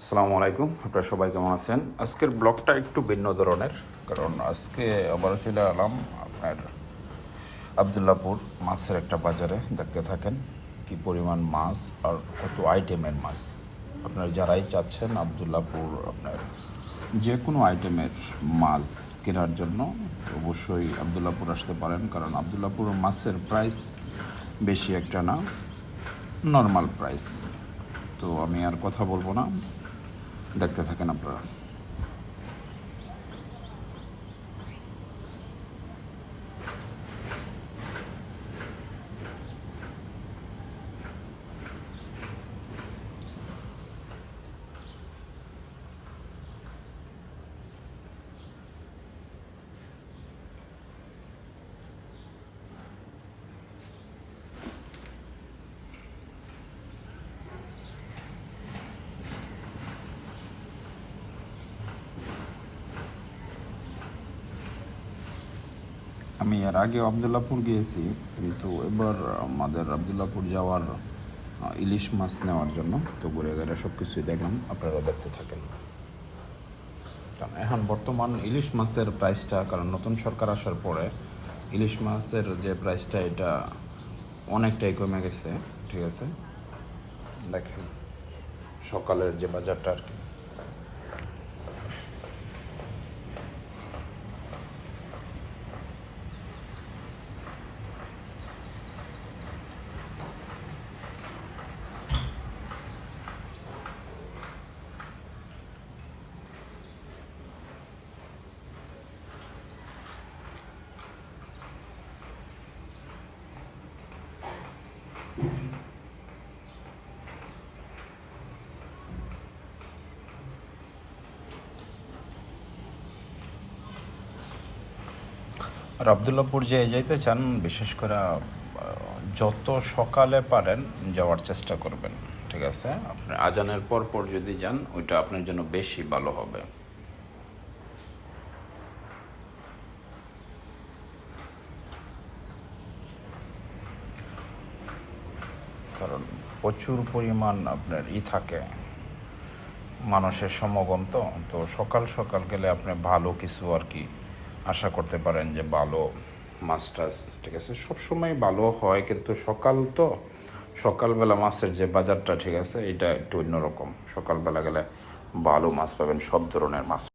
আসসালামু আলাইকুম, আপনারা সবাই কেমন আছেন? আজকের ব্লগটা একটু ভিন্ন ধরনের, কারণ আজকে আবার চলে এলাম আপনার আবদুল্লাপুর মাছের একটা বাজারে। দেখতে থাকেন কি পরিমাণ মাছ আর কত আইটেমের মাছ। আপনারা যারাই চাচ্ছেন আবদুল্লাপুর আপনার যে কোনো আইটেমের মাছ কেনার জন্য, অবশ্যই আবদুল্লাপুর আসতে পারেন, কারণ আবদুল্লাপুর মাছের প্রাইস বেশি একটা না নর্মাল প্রাইস তো আমি আর কথা বলব না। দেখতে থাকেন আপনারা। আমি এর আগে আবদুল্লাপুর গিয়েছি, কিন্তু এবার আমাদের আবদুল্লাপুর যাওয়ার ইলিশ মাছ নেওয়ার জন্য তো ঘুরে ঘুরে সব কিছুই দেখলাম আপনারা দেখতে থাকেন। কারণ এখন বর্তমান ইলিশ মাছের প্রাইসটা কারণ নতুন সরকার আসার পরে ইলিশ মাছের যে প্রাইসটা এটা অনেকটাই কমে গেছে, ঠিক আছে? দেখেন, সকালের যে বাজারটা আর কি। আর আবদুল্লাপুর যে যাইতে চান, বিশেষ করে যত সকালে পারেন যাওয়ার চেষ্টা করবেন, ঠিক আছে? আপনি আজানের পর পর যদি যান, ওইটা আপনার জন্য বেশি ভালো হবে কারণ প্রচুর পরিমাণ আপনার ই থাকে, মানুষের সমাগম তো তো সকাল সকাল গেলে আপনি ভালো কিছু আর কি আশা করতে পারেন যে ভালো টাছ ঠিক আছে? সবসময় ভালো হয়, কিন্তু সকাল তো, সকালবেলা মাছের যে বাজারটা, ঠিক আছে? এটা একটু অন্যরকম। সকালবেলা গেলে ভালো মাছ পাবেন, সব ধরনের মাছ।